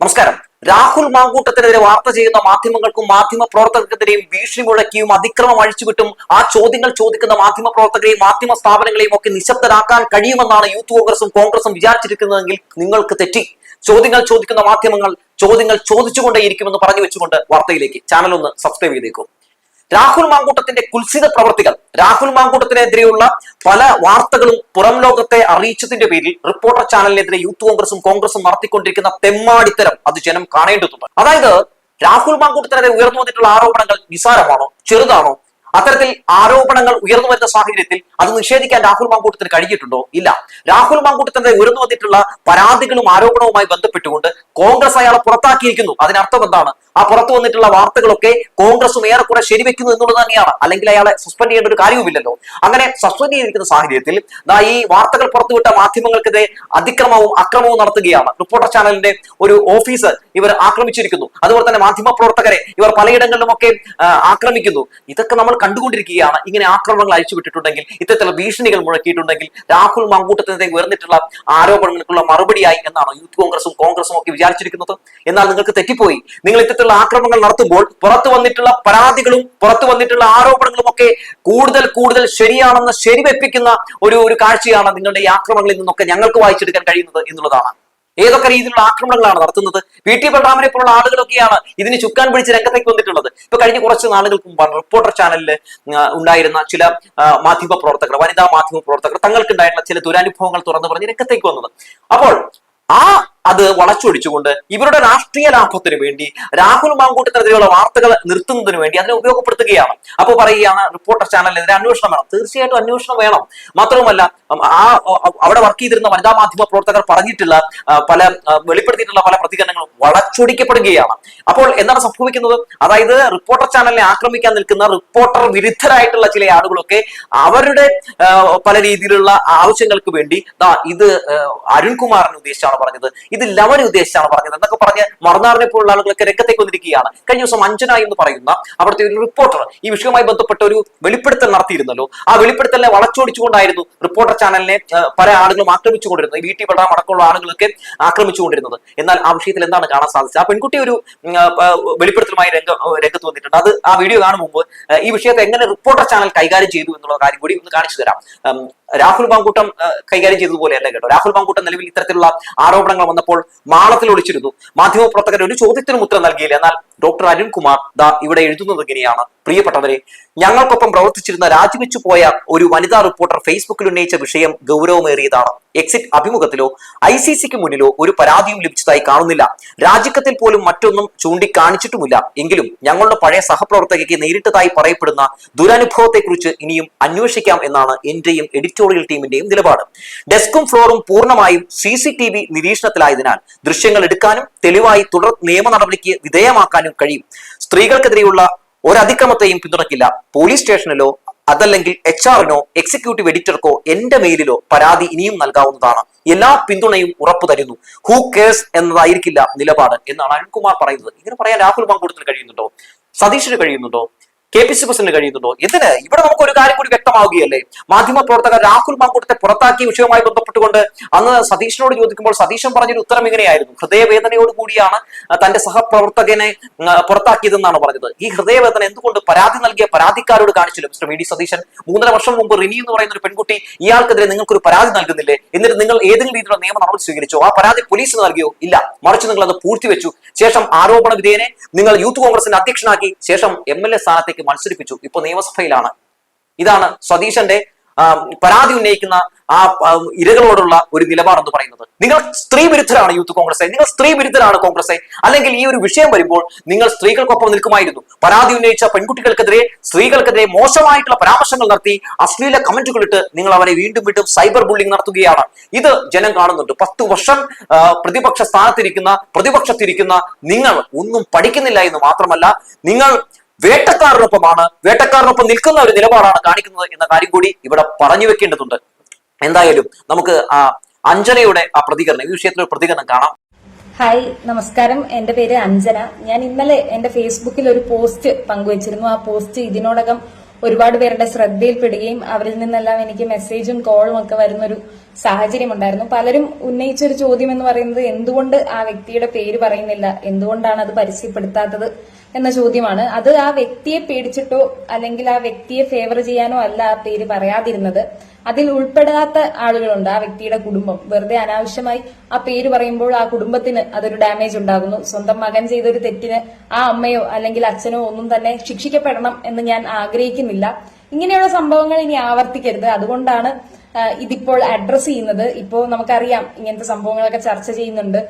നമസ്കാരം. രാഹുൽ മാങ്കൂട്ടത്തിനെതിരെ വാർത്ത ചെയ്യുന്ന മാധ്യമങ്ങൾക്കും മാധ്യമ പ്രവർത്തകർക്കെതിരെയും ഭീഷണി മുഴക്കിയും അതിക്രമം അഴിച്ചുവിട്ടും ആ ചോദ്യങ്ങൾ ചോദിക്കുന്ന മാധ്യമ പ്രവർത്തകരെയും മാധ്യമ സ്ഥാപനങ്ങളെയും ഒക്കെ നിശബ്ദരാക്കാൻ കഴിയുമെന്നാണ് യൂത്ത് കോൺഗ്രസും കോൺഗ്രസും വിചാരിച്ചിരിക്കുന്നതെങ്കിൽ നിങ്ങൾക്ക് തെറ്റി. ചോദ്യങ്ങൾ ചോദിക്കുന്ന മാധ്യമങ്ങൾ ചോദ്യങ്ങൾ ചോദിച്ചുകൊണ്ടേയിരിക്കുമെന്ന് പറഞ്ഞു വെച്ചുകൊണ്ട് വാർത്തയിലേക്ക്. ചാനൽ ഒന്ന് സബ്സ്ക്രൈബ് ചെയ്തേക്കും. രാഹുൽ മാങ്കൂട്ടത്തിന്റെ കുൽസിത പ്രവർത്തികൾ. രാഹുൽ മാങ്കൂട്ടത്തിനെതിരെയുള്ള പല വാർത്തകളും പുറം ലോകത്തെ അറിയിച്ചതിന്റെ പേരിൽ റിപ്പോർട്ടർ ചാനലിനെതിരെ യൂത്ത് കോൺഗ്രസും കോൺഗ്രസും നടത്തിക്കൊണ്ടിരിക്കുന്ന തെമ്മാടിത്തരം അത് ജനം കാണേണ്ടതുണ്ട്. അതായത് രാഹുൽ മാങ്കൂട്ടത്തിനെതിരെ ഉയർന്നു വന്നിട്ടുള്ള ആരോപണങ്ങൾ നിസാരമാണോ ചെറുതാണോ? അത്തരത്തിൽ ആരോപണങ്ങൾ ഉയർന്നു വരുന്ന സാഹചര്യത്തിൽ അത് നിഷേധിക്കാൻ രാഹുൽ മാങ്കൂട്ടത്തിന് കഴിഞ്ഞിട്ടുണ്ടോ? ഇല്ല. രാഹുൽ മാങ്കൂട്ടത്തിന്റെ ഉയർന്നു വന്നിട്ടുള്ള പരാതികളും ആരോപണവുമായി ബന്ധപ്പെട്ടുകൊണ്ട് കോൺഗ്രസ് അയാളെ പുറത്താക്കിയിരിക്കുന്നു. അതിനർത്ഥം എന്താണ്? ആ പുറത്തു വന്നിട്ടുള്ള വാർത്തകളൊക്കെ കോൺഗ്രസും ഏറെക്കുറെ ശരിവെക്കുന്നു എന്നുള്ളത് തന്നെയാണ്. അല്ലെങ്കിൽ അയാളെ സസ്പെൻഡ് ചെയ്യേണ്ട ഒരു കാര്യവുമില്ലല്ലോ. അങ്ങനെ സസ്പെൻഡ് ചെയ്തിരിക്കുന്ന സാഹചര്യത്തിൽ ഈ വാർത്തകൾ പുറത്തുവിട്ട മാധ്യമങ്ങൾക്കെതിരെ അതിക്രമവും അക്രമവും നടത്തുകയാണ്. റിപ്പോർട്ടർ ചാനലിന്റെ ഒരു ഓഫീസ് ഇവർ ആക്രമിച്ചിരിക്കുന്നു. അതുപോലെ തന്നെ മാധ്യമ പ്രവർത്തകരെ ഇവർ പലയിടങ്ങളിലുമൊക്കെ ഒക്കെ ആക്രമിക്കുന്നു. ഇതൊക്കെ നമ്മൾ കണ്ടുകൊണ്ടിരിക്കുകയാണ്. ഇങ്ങനെ ആക്രമണങ്ങൾ അഴിച്ചുവിട്ടിട്ടുണ്ടെങ്കിൽ ഇത്തരത്തിലുള്ള ഭീഷണികൾ മുഴക്കിയിട്ടുണ്ടെങ്കിൽ രാഹുൽ മങ്കൂട്ടത്തിനെതിരെ ഉയർന്നിട്ടുള്ള ആരോപണങ്ങൾക്കുള്ള മറുപടിയായി എന്നാണ് യൂത്ത് കോൺഗ്രസും കോൺഗ്രസും ഒക്കെ വിചാരിച്ചിരിക്കുന്നത്? എന്നാൽ നിങ്ങൾക്ക് തെറ്റിപ്പോയി. നിങ്ങൾ ഇത്തരത്തിലുള്ള ആക്രമണങ്ങൾ നടത്തുമ്പോൾ പുറത്തു വന്നിട്ടുള്ള പരാതികളും പുറത്തു വന്നിട്ടുള്ള ആരോപണങ്ങളും ഒക്കെ കൂടുതൽ കൂടുതൽ ശരിയാണെന്ന് ശരിവെപ്പിക്കുന്ന ഒരു ഒരു കാഴ്ചയാണ് നിങ്ങളുടെ ഈ ആക്രമണങ്ങളിൽ നിന്നൊക്കെ ഞങ്ങൾക്ക് വായിച്ചെടുക്കാൻ കഴിയുന്നത് എന്നുള്ളതാണ്. ഏതൊക്കെ രീതിയിലുള്ള ആക്രമണങ്ങളാണ് നടത്തുന്നത്? പി ടി ബലറാമിനെ പോലുള്ള ആളുകളൊക്കെയാണ് ഇതിന് ചുക്കാൻ പിടിച്ച് രംഗത്തേക്ക് വന്നിട്ടുള്ളത്. ഇപ്പൊ കഴിഞ്ഞ കുറച്ച് നാളുകൾക്ക് മുമ്പാണ് റിപ്പോർട്ടർ ചാനലിൽ ഉണ്ടായിരുന്ന ചില മാധ്യമ പ്രവർത്തകർ വനിതാ മാധ്യമ പ്രവർത്തകർ തങ്ങൾക്ക് ഉണ്ടായിട്ടുള്ള ചില ദുരനുഭവങ്ങൾ തുറന്നു പറഞ്ഞ് രംഗത്തേക്ക് വന്നത്. അപ്പോൾ ആ അത് വളച്ചൊടിച്ചുകൊണ്ട് ഇവരുടെ രാഷ്ട്രീയ ലാഭത്തിന് വേണ്ടി രാഹുൽ മാങ്കൂട്ടത്തിനെതിരെയുള്ള വാർത്തകൾ നിർത്തുന്നതിന് വേണ്ടി അതിനെ ഉപയോഗപ്പെടുത്തുകയാണ്. അപ്പോൾ പറയുകയാണ് റിപ്പോർട്ടർ ചാനലിനെതിരെ അന്വേഷണം വേണം. തീർച്ചയായിട്ടും അന്വേഷണം വേണം. മാത്രവുമല്ല ആ അവിടെ വർക്ക് ചെയ്തിരുന്ന വനിതാ മാധ്യമ പ്രവർത്തകർ പറഞ്ഞിട്ടുള്ള പല വെളിപ്പെടുത്തിയിട്ടുള്ള പല പ്രതികരണങ്ങളും വളച്ചൊടിക്കപ്പെടുകയാണ്. അപ്പോൾ എന്താണ് സംഭവിക്കുന്നത്? അതായത് റിപ്പോർട്ടർ ചാനലിനെ ആക്രമിക്കാൻ നിൽക്കുന്ന റിപ്പോർട്ടർ വിരുദ്ധരായിട്ടുള്ള ചില ആളുകളൊക്കെ അവരുടെ പല രീതിയിലുള്ള ആവശ്യങ്ങൾക്ക് വേണ്ടി ഇത് അരുൺകുമാറിനെ ഉദ്ദേശിച്ചാണ് പറഞ്ഞത്. ഇത് ലവനെ ഉദ്ദേശിച്ചാണ് പറഞ്ഞത്. എന്നൊക്കെ പറഞ്ഞ് മറന്നാറിനെ പോലുള്ള ആളുകളൊക്കെ രംഗത്തേക്ക് വന്നിരിക്കുകയാണ്. കഴിഞ്ഞ ദിവസം അഞ്ജന എന്ന് പറയുന്ന അവിടുത്തെ ഒരു റിപ്പോർട്ടർ ഈ വിഷയവുമായി ബന്ധപ്പെട്ട ഒരു വെളിപ്പെടുത്തൽ നടത്തിയിരുന്നല്ലോ. ആ വെളിപ്പെടുത്തലിനെ വളച്ചൊടിച്ചുകൊണ്ടായിരുന്നു റിപ്പോർട്ടർ ചാനലിനെ പല ആളുകളും ആക്രമിച്ചുകൊണ്ടിരുന്നത്. വീട്ടിൽ പെടാം അടക്കമുള്ള ആളുകളൊക്കെ ആക്രമിച്ചുകൊണ്ടിരുന്നത്. എന്നാൽ ആ വിഷയത്തിൽ എന്താണ് കാണാൻ സാധിച്ചത്? ആ പെൺകുട്ടി ഒരു വെളിപ്പെടുത്തലുമായി രംഗ രംഗത്ത് വന്നിട്ടുണ്ട്. അത് ആ വീഡിയോ കാണും മുമ്പ് ഈ വിഷയത്തെ എങ്ങനെ റിപ്പോർട്ടർ ചാനൽ കൈകാര്യം ചെയ്തു എന്നുള്ള കാര്യം കൂടി ഒന്ന് കാണിച്ചു തരാം. രാഹുൽ ബാങ്കൂട്ടം ആ, കൈകാര്യം ചെയ്തതുപോലെയല്ല കേട്ടോ. രാഹുൽ ബാങ്കൂട്ടം നിലവിൽ ഇത്തരത്തിലുള്ള ആരോപണങ്ങൾ വന്നപ്പോൾ മാളത്തിൽ ഒളിച്ചിരുന്നു. മാധ്യമപ്രവർത്തകർ ഒരു ചോദ്യത്തിനും ഉത്തരം നൽകിയില്ല. എന്നാൽ ഡോക്ടർ അരുൺകുമാർ ദാ ഇവിടെ എഴുതുന്നത് ഇങ്ങനെയാണ്. പ്രിയപ്പെട്ടവരെ ഞങ്ങൾക്കൊപ്പം പ്രവർത്തിച്ചിരുന്ന രാജിവെച്ചു പോയ ഒരു വനിതാ റിപ്പോർട്ടർ ഫേസ്ബുക്കിൽ ഉന്നയിച്ച വിഷയം ഗൗരവമേറിയതാണ്. എക്സിറ്റ് അഭിമുഖത്തിലോ ഐ സി സിക്ക് മുന്നിലോ ഒരു പരാതിയും ലഭിച്ചതായി കാണുന്നില്ല. രാജിക്കത്തിൽ പോലും മറ്റൊന്നും ചൂണ്ടിക്കാണിച്ചിട്ടുമില്ല. എങ്കിലും ഞങ്ങളുടെ പഴയ സഹപ്രവർത്തകയ്ക്ക് നേരിട്ടതായി പറയപ്പെടുന്ന ദുരനുഭവത്തെക്കുറിച്ച് ഇനിയും അന്വേഷിക്കാം എന്നാണ് എന്റെയും എഡിറ്റോറിയൽ ടീമിന്റെയും നിലപാട്. ഡെസ്കും ഫ്ലോറും പൂർണമായും സി സി ടി വി നിരീക്ഷണത്തിലായതിനാൽ ദൃശ്യങ്ങൾ എടുക്കാനും തെളിവായി തുടർ നിയമ നടപടിക്ക് വിധേയമാക്കാനും കഴിയും. സ്ത്രീകൾക്കെതിരെയുള്ള ഒരതിക്രമത്തെയും പിന്തുണയ്ക്കില്ല. പോലീസ് സ്റ്റേഷനിലോ അതല്ലെങ്കിൽ എച്ച് ആറിനോ എക്സിക്യൂട്ടീവ് എഡിറ്റർക്കോ എന്റെ മെയിലിലോ പരാതി ഇനിയും നൽകാവുന്നതാണ്. എല്ലാ പിന്തുണയും ഉറപ്പു തരുന്നു. ഹൂ കെയർസ് എന്നതായിരിക്കില്ല നിലപാട് എന്നാണ് അരുൺകുമാർ പറയുന്നത്. ഇങ്ങനെ പറയാൻ രാഹുൽ മാങ്കൂടത്തിന് കഴിയുന്നുണ്ടോ? സതീഷിന് കഴിയുന്നുണ്ടോ? കെ പി സി പ്രസിഡന്റ് കഴിയുന്നുണ്ടോ? എന്തിന്? ഇവിടെ നമുക്ക് ഒരു കാര്യം കൂടി വ്യക്തമാവുകയല്ലേ? മാധ്യമ പ്രവർത്തകർ രാഹുൽ മാങ്കൂട്ടത്തെ പുറത്താക്കിയ വിഷയവുമായി ബന്ധപ്പെട്ടുകൊണ്ട് അന്ന് സതീഷിനോട് ചോദിക്കുമ്പോൾ സതീശൻ പറഞ്ഞൊരു ഉത്തരം ഇങ്ങനെയായിരുന്നു. ഹൃദയവേദനയോട് കൂടിയാണ് തന്റെ സഹപ്രവർത്തകനെ പുറത്താക്കിയതെന്നാണ് പറഞ്ഞത്. ഈ ഹൃദയവേദന എന്തുകൊണ്ട് പരാതി നൽകിയ പരാതിക്കാരോട് കാണിച്ചില്ല? മിസ്റ്റർ വി ഡി സതീശൻ മൂന്നര വർഷം മുമ്പ് റിനി എന്ന് പറയുന്ന ഒരു പെൺകുട്ടി ഇയാൾക്കെതിരെ നിങ്ങൾക്കൊരു പരാതി നൽകുന്നില്ലേ? എന്നിട്ട് നിങ്ങൾ ഏതെങ്കിലും രീതിയിലുള്ള നിയമ നടപടി സ്വീകരിച്ചോ? ആ പരാതി പോലീസിന് നൽകിയോ? ഇല്ല. മറിച്ച് നിങ്ങൾ അത് പൂഴ്ത്തിവെച്ചു. ശേഷം ആരോപണ വിധേയനെ നിങ്ങൾ യൂത്ത് കോൺഗ്രസിന്റെ അധ്യക്ഷനാക്കി. ശേഷം എം എൽ എ സ്ഥാനത്തേക്ക് മത്സരിപ്പിച്ചു. ഇപ്പൊ നിയമസഭയിലാണ്. ഇതാണ് സതീശന്റെ പരാതി ഉന്നയിക്കുന്ന ആ, ഇരകളോടുള്ള ഒരു നിലപാടെന്ന് പറയുന്നത്. നിങ്ങൾ സ്ത്രീ വിരുദ്ധരാണ് യൂത്ത് കോൺഗ്രസ്. നിങ്ങൾ സ്ത്രീ വിരുദ്ധരാണ് കോൺഗ്രസ്. അല്ലെങ്കിൽ ഈ ഒരു വിഷയം വരുമ്പോൾ നിങ്ങൾ സ്ത്രീകൾക്കൊപ്പം നിൽക്കുമായിരുന്നു. പരാതി ഉന്നയിച്ച പെൺകുട്ടികൾക്കെതിരെ സ്ത്രീകൾക്കെതിരെ മോശമായിട്ടുള്ള പരാമർശങ്ങൾ നടത്തി അശ്ലീല കമന്റുകൾ ഇട്ട് നിങ്ങൾ അവരെ വീണ്ടും വീണ്ടും സൈബർ ബുള്ളിംഗ് നടത്തുകയാണ്. ഇത് ജനം കാണുന്നുണ്ട്. പത്ത് വർഷം പ്രതിപക്ഷ സ്ഥാനത്തിരിക്കുന്ന പ്രതിപക്ഷത്തിരിക്കുന്ന നിങ്ങൾ ഒന്നും പഠിക്കുന്നില്ല എന്ന് മാത്രമല്ല നിങ്ങൾ വേട്ടക്കാരനൊപ്പമാണ്. വേട്ടക്കാരനൊപ്പം നിൽക്കുന്ന ഒരു നിലപാടാണ് കാണിക്കുന്നത് എന്ന കാര്യം കൂടി ഇവിടെ പറഞ്ഞു വെക്കേണ്ടതുണ്ട്. എന്തായാലും നമുക്ക് ആ അഞ്ജനയുടെ ആ പ്രതികരണം ഈ വിഷയത്തിൽ ഒരു പ്രതികരണം കാണാം. ഹായ് നമസ്കാരം. എന്റെ പേര് അഞ്ജന. ഞാൻ ഇന്നലെ എന്റെ ഫേസ്ബുക്കിൽ ഒരു പോസ്റ്റ് പങ്കുവച്ചിരുന്നു. ആ പോസ്റ്റ് ഇതിനോടകം ഒരുപാട് പേരുടെ ശ്രദ്ധയിൽപ്പെടുകയും അവരിൽ നിന്നെല്ലാം എനിക്ക് മെസ്സേജും കോളും ഒക്കെ വരുന്നൊരു സാഹചര്യം ഉണ്ടായിരുന്നു പലരും ഉന്നയിച്ചൊരു ചോദ്യം എന്ന് പറയുന്നത് എന്തുകൊണ്ട് ആ വ്യക്തിയുടെ പേര് പറയുന്നില്ല? എന്തുകൊണ്ടാണ് അത് പരസ്യപ്പെടുത്താത്തത് എന്ന ചോദ്യമാണ്. അത് ആ വ്യക്തിയെ പേടിച്ചിട്ടോ അല്ലെങ്കിൽ ആ വ്യക്തിയെ ഫേവർ ചെയ്യാനോ അല്ല ആ പേര് പറയാതിരുന്നത്. അതിൽ ഉൾപ്പെടാത്ത ആളുകളുണ്ട് ആ വ്യക്തിയുടെ കുടുംബം. വെറുതെ അനാവശ്യമായി ആ പേര് പറയുമ്പോൾ ആ കുടുംബത്തിന് അതൊരു ഡാമേജ് ഉണ്ടാകുന്നു. സ്വന്തം മകൻ ചെയ്തൊരു തെറ്റിന് ആ അമ്മയോ അല്ലെങ്കിൽ അച്ഛനോ ഒന്നും തന്നെ ശിക്ഷിക്കപ്പെടണം എന്ന് ഞാൻ ആഗ്രഹിക്കുന്നില്ല. ഇങ്ങനെയുള്ള സംഭവങ്ങൾ ഇനി ആവർത്തിക്കരുത്. അതുകൊണ്ടാണ് ഇതിപ്പോൾ അഡ്രസ് ചെയ്യുന്നത് ഇപ്പോൾ നമുക്കറിയാം ഇങ്ങനത്തെ സംഭവങ്ങളൊക്കെ ചർച്ച ചെയ്യുന്നുണ്ട്.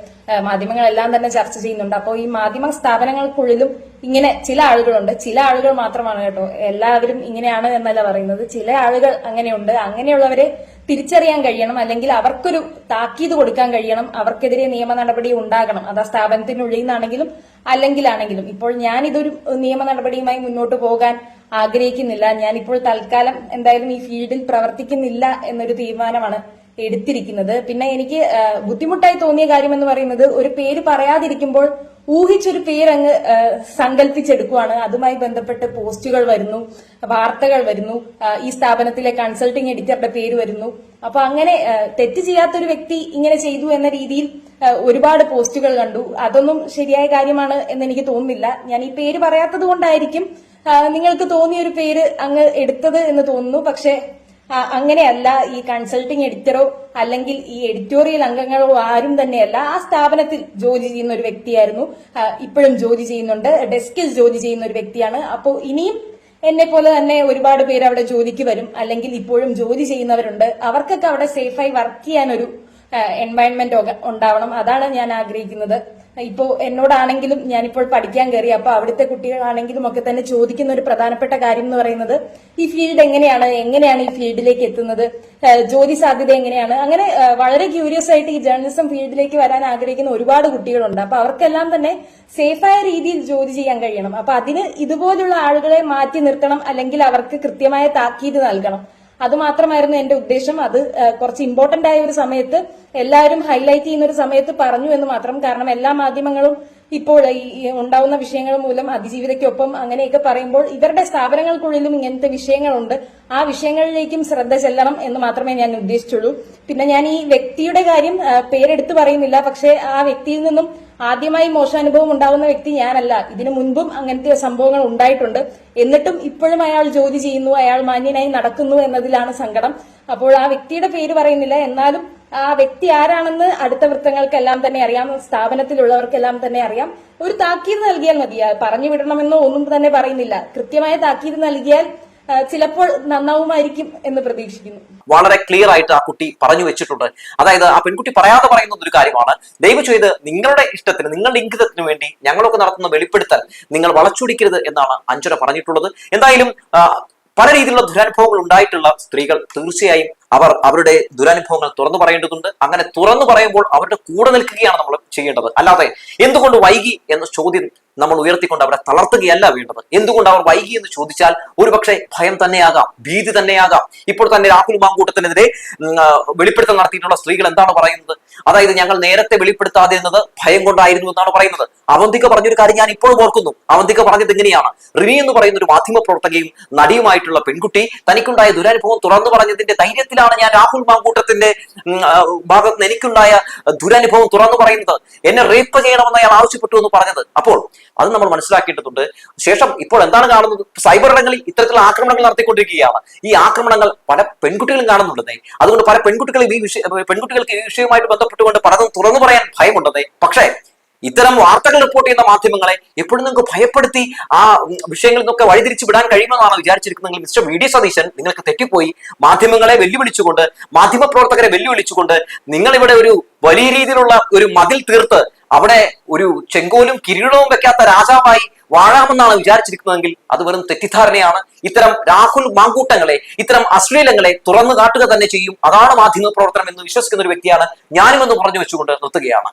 മാധ്യമങ്ങളെല്ലാം തന്നെ ചർച്ച ചെയ്യുന്നുണ്ട്. അപ്പോൾ ഈ മാധ്യമ സ്ഥാപനങ്ങൾക്കുള്ളിലും ഇങ്ങനെ ചില ആളുകളുണ്ട്. ചില ആളുകൾ മാത്രമാണ് കേട്ടോ. എല്ലാവരും ഇങ്ങനെയാണ് എന്നല്ല പറയുന്നത്. ചില ആളുകൾ അങ്ങനെയുണ്ട്. അങ്ങനെയുള്ളവരെ തിരിച്ചറിയാൻ കഴിയണം. അല്ലെങ്കിൽ അവർക്കൊരു താക്കീത് കൊടുക്കാൻ കഴിയണം. അവർക്കെതിരെ നിയമ നടപടി ഉണ്ടാകണം. അത് ആ സ്ഥാപനത്തിനുള്ളിൽ നിന്നാണെങ്കിലും അല്ലെങ്കിലാണെങ്കിലും. ഇപ്പോൾ ഞാൻ ഇതൊരു നിയമ നടപടിയുമായി മുന്നോട്ട് പോകാൻ ആഗ്രഹിക്കുന്നില്ല. ഞാനിപ്പോൾ തൽക്കാലം എന്തായാലും ഈ ഫീൽഡിൽ പ്രവർത്തിക്കുന്നില്ല എന്നൊരു തീരുമാനമാണ് എടുത്തിരിക്കുന്നത്. പിന്നെ എനിക്ക് ബുദ്ധിമുട്ടായി തോന്നിയ കാര്യം എന്ന് പറയുന്നത് ഒരു പേര് പറയാതിരിക്കുമ്പോൾ ഊഹിച്ചൊരു പേരങ്ങ് സങ്കല്പിച്ചെടുക്കുവാണ് അതുമായി ബന്ധപ്പെട്ട് പോസ്റ്റുകൾ വരുന്നു വാർത്തകൾ വരുന്നു ഈ സ്ഥാപനത്തിലെ കൺസൾട്ടിംഗ് എഡിറ്ററുടെ പേര് വരുന്നു. അപ്പൊ അങ്ങനെ തെറ്റ് ചെയ്യാത്തൊരു വ്യക്തി ഇങ്ങനെ ചെയ്തു എന്ന രീതിയിൽ ഒരുപാട് പോസ്റ്റുകൾ കണ്ടു. അതൊന്നും ശരിയായ കാര്യമാണ് എന്ന് എനിക്ക് തോന്നുന്നില്ല. ഞാൻ ഈ പേര് പറയാത്തത് കൊണ്ടായിരിക്കും നിങ്ങൾക്ക് തോന്നിയ ഒരു പേര് അങ്ങ് എടുത്തത് എന്ന് തോന്നുന്നു. പക്ഷെ അങ്ങനെയല്ല. ഈ കൺസൾട്ടിംഗ് എഡിറ്ററോ അല്ലെങ്കിൽ ഈ എഡിറ്റോറിയൽ അംഗങ്ങളോ ആരും തന്നെയല്ല. ആ സ്ഥാപനത്തിൽ ജോലി ചെയ്യുന്ന ഒരു വ്യക്തിയായിരുന്നു. ഇപ്പോഴും ജോലി ചെയ്യുന്നുണ്ട്. ഡെസ്കിൽ ജോലി ചെയ്യുന്ന ഒരു വ്യക്തിയാണ്. അപ്പോൾ ഇനിയും എന്നെ പോലെ തന്നെ ഒരുപാട് പേര് അവിടെ ജോലിക്ക് വരും. അല്ലെങ്കിൽ ഇപ്പോഴും ജോലി ചെയ്യുന്നവരുണ്ട്. അവർക്കൊക്കെ അവിടെ സേഫായി വർക്ക് ചെയ്യാനൊരു എൻവയൺമെന്റ് ഉണ്ടാവണം. അതാണ് ഞാൻ ആഗ്രഹിക്കുന്നത്. ഇപ്പോ എന്നോടാണെങ്കിലും ഞാനിപ്പോൾ പഠിക്കാൻ കയറി അപ്പൊ അവിടുത്തെ കുട്ടികളാണെങ്കിലും ഒക്കെ തന്നെ ചോദിക്കുന്ന ഒരു പ്രധാനപ്പെട്ട കാര്യം എന്ന് പറയുന്നത് ഈ ഫീൽഡ് എങ്ങനെയാണ് എങ്ങനെയാണ് ഈ ഫീൽഡിലേക്ക് എത്തുന്നത്? ജോലി സാധ്യത എങ്ങനെയാണ്? അങ്ങനെ വളരെ ക്യൂരിയസ് ആയിട്ട് ഈ ജേർണലിസം ഫീൽഡിലേക്ക് വരാൻ ആഗ്രഹിക്കുന്ന ഒരുപാട് കുട്ടികളുണ്ട്. അപ്പൊ അവർക്കെല്ലാം തന്നെ സേഫായ രീതിയിൽ ജോലി ചെയ്യാൻ കഴിയണം. അപ്പൊ അതിന് ഇതുപോലുള്ള ആളുകളെ മാറ്റി നിർത്തണം അല്ലെങ്കിൽ അവർക്ക് കൃത്യമായ താക്കീത് നൽകണം. അത് മാത്രമായിരുന്നു എന്റെ ഉദ്ദേശം. അത് കുറച്ച് ഇമ്പോർട്ടന്റ് ആയ ഒരു സമയത്ത് എല്ലാവരും ഹൈലൈറ്റ് ചെയ്യുന്ന ഒരു സമയത്ത് പറഞ്ഞു എന്ന് മാത്രം. കാരണം എല്ലാ മാധ്യമങ്ങളും ഇപ്പോൾ ഈ ഉണ്ടാവുന്ന വിഷയങ്ങൾ മൂലം അതിജീവിതയ്ക്കൊപ്പം അങ്ങനെയൊക്കെ പറയുമ്പോൾ ഇവരുടെ സ്ഥാപനങ്ങൾക്കുള്ളിലും ഇങ്ങനത്തെ വിഷയങ്ങളുണ്ട്. ആ വിഷയങ്ങളിലേക്കും ശ്രദ്ധ ചെല്ലണം എന്ന് മാത്രമേ ഞാൻ ഉദ്ദേശിച്ചുള്ളൂ. പിന്നെ ഞാൻ ഈ വ്യക്തിയുടെ കാര്യം പേരെടുത്തു പറയുന്നില്ല. പക്ഷേ ആ വ്യക്തിയിൽ നിന്നും ആദ്യമായി മോശാനുഭവം ഉണ്ടാകുന്ന വ്യക്തി ഞാനല്ല. ഇതിനു മുൻപും അങ്ങനത്തെ സംഭവങ്ങൾ ഉണ്ടായിട്ടുണ്ട്. എന്നിട്ടും ഇപ്പോഴും അയാൾ ജോലി ചെയ്യുന്നു അയാൾ മാന്യനായി നടക്കുന്നു എന്നതിലാണ് സങ്കടം. അപ്പോൾ ആ വ്യക്തിയുടെ പേര് പറയുന്നില്ല. എന്നാലും ആ വ്യക്തി ആരാണെന്ന് അടുത്ത വൃത്തങ്ങൾക്കെല്ലാം തന്നെ അറിയാം സ്ഥാപനത്തിലുള്ളവർക്കെല്ലാം തന്നെ അറിയാം. ഒരു താക്കീത് നൽകിയാൽ മതി. പറഞ്ഞു വിടണമെന്നോ ഒന്നും തന്നെ പറയുന്നില്ല. കൃത്യമായ താക്കീത് നൽകിയാൽ ചിലപ്പോൾ നന്നാവുമായിരിക്കും എന്ന് പ്രതീക്ഷിക്കുന്നു. വളരെ ക്ലിയർ ആയിട്ട് ആ കുട്ടി പറഞ്ഞു വെച്ചിട്ടുണ്ട്. അതായത് ആ പെൺകുട്ടി പറയാതെ പറയുന്ന ഒരു കാര്യമാണ്. ദയവ് ചെയ്ത് നിങ്ങളുടെ ഇഷ്ടത്തിന് നിങ്ങളുടെ ഇംഗിതത്തിന് വേണ്ടി ഞങ്ങളൊക്കെ നടത്തുന്ന വെളിപ്പെടുത്തൽ നിങ്ങൾ വളച്ചൊടിക്കരുത് എന്നാണ് അഞ്ചുര പറഞ്ഞിട്ടുള്ളത്. എന്തായാലും പല രീതിയിലുള്ള ദുരനുഭവങ്ങൾ ഉണ്ടായിട്ടുള്ള സ്ത്രീകൾ തീർച്ചയായും അവർ അവരുടെ ദുരനുഭവങ്ങൾ തുറന്നു പറയേണ്ടതുണ്ട്. അങ്ങനെ തുറന്നു പറയുമ്പോൾ അവരുടെ കൂടെ നിൽക്കുകയാണ് നമ്മൾ ചെയ്യേണ്ടത്. അല്ലാതെ എന്തുകൊണ്ട് വൈകി എന്ന ചോദ്യം നമ്മൾ ഉയർത്തിക്കൊണ്ട് അവരെ തളർത്തുകയല്ല വേണ്ടത്. എന്തുകൊണ്ട് അവർ വൈകി എന്ന് ചോദിച്ചാൽ ഒരുപക്ഷെ ഭയം തന്നെയാകാം ഭീതി തന്നെയാകാം. ഇപ്പോൾ തന്നെ രാഹുൽ മാങ്കൂട്ടത്തിനെതിരെ വെളിപ്പെടുത്തൽ നടത്തിയിട്ടുള്ള സ്ത്രീകൾ എന്താണ് പറയുന്നത്? അതായത് ഞങ്ങൾ നേരത്തെ വെളിപ്പെടുത്താതിരുന്നത് ഭയം കൊണ്ടായിരുന്നു എന്നാണ് പറയുന്നത്. അവന്തിക പറഞ്ഞൊരു കാര്യം ഞാൻ ഇപ്പോഴും ഓർക്കുന്നു. അവന്തിക പറഞ്ഞത് എങ്ങനെയാണ് റിനി എന്ന് പറയുന്ന ഒരു മാധ്യമ പ്രവർത്തകയും നടിയുമായിട്ടുള്ള പെൺകുട്ടി തനിക്കുണ്ടായ ദുരനുഭവം തുറന്നു പറഞ്ഞതിന്റെ ധൈര്യത്തിലാണ് ഞാൻ രാഹുൽ മാങ്കൂട്ടത്തിന്റെ ഭാഗത്ത് എനിക്കുണ്ടായ ദുരനുഭവം തുറന്നു പറയുന്നത്. എന്നെ റേപ്പ് ചെയ്യണമെന്ന് അയാൾ ആവശ്യപ്പെട്ടു എന്ന് പറഞ്ഞത്. അപ്പോൾ അത് നമ്മൾ മനസ്സിലാക്കിയിട്ടുണ്ട് ശേഷം ഇപ്പോൾ എന്താണ് കാണുന്നത്? സൈബർ ഇടങ്ങളിൽ ഇത്തരത്തിലുള്ള ആക്രമണങ്ങൾ നടത്തിക്കൊണ്ടിരിക്കുകയാണ്. ഈ ആക്രമണങ്ങൾ പല പെൺകുട്ടികളും കാണുന്നുണ്ടെന്നേ. അതുകൊണ്ട് പല പെൺകുട്ടികളും ഈ വിഷയ പെൺകുട്ടികൾക്ക് ഈ വിഷയവുമായിട്ട് ബന്ധപ്പെട്ടുകൊണ്ട് പലതും തുറന്നു പറയാൻ ഭയമുണ്ടെന്നേ. പക്ഷേ ഇത്തരം വാർത്തകൾ റിപ്പോർട്ട് ചെയ്യുന്ന മാധ്യമങ്ങളെ എപ്പോഴും നിങ്ങൾക്ക് ഭയപ്പെടുത്തി ആ വിഷയങ്ങളിൽ നിന്നൊക്കെ വഴിതിരിച്ചു വിടാൻ കഴിയുമെന്നാണ് വിചാരിച്ചിരിക്കുന്നത് മിസ്റ്റർ വി ഡി സതീശൻ നിങ്ങൾക്ക് തെറ്റിപ്പോയി. മാധ്യമങ്ങളെ വെല്ലുവിളിച്ചുകൊണ്ട് മാധ്യമ പ്രവർത്തകരെ വെല്ലുവിളിച്ചുകൊണ്ട് നിങ്ങളിവിടെ ഒരു വലിയ രീതിയിലുള്ള ഒരു മതിൽ തീർത്ത് അവിടെ ഒരു ചെങ്കോലും കിരീടവും വെക്കാത്ത രാജാവായി വാഴാമെന്നാണ് വിചാരിച്ചിരിക്കുന്നതെങ്കിൽ അത് വെറും തെറ്റിദ്ധാരണയാണ്. ഇത്തരം രാഹുൽ മാങ്കൂട്ടങ്ങളെ ഇത്തരം അശ്ലീലങ്ങളെ തുറന്നു കാട്ടുക തന്നെ ചെയ്യും. അതാണ് മാധ്യമ പ്രവർത്തനം എന്ന് വിശ്വസിക്കുന്ന ഒരു വ്യക്തിയാണ് ഞാനും എന്ന് പറഞ്ഞു വെച്ചുകൊണ്ട് നിർത്തുകയാണ്.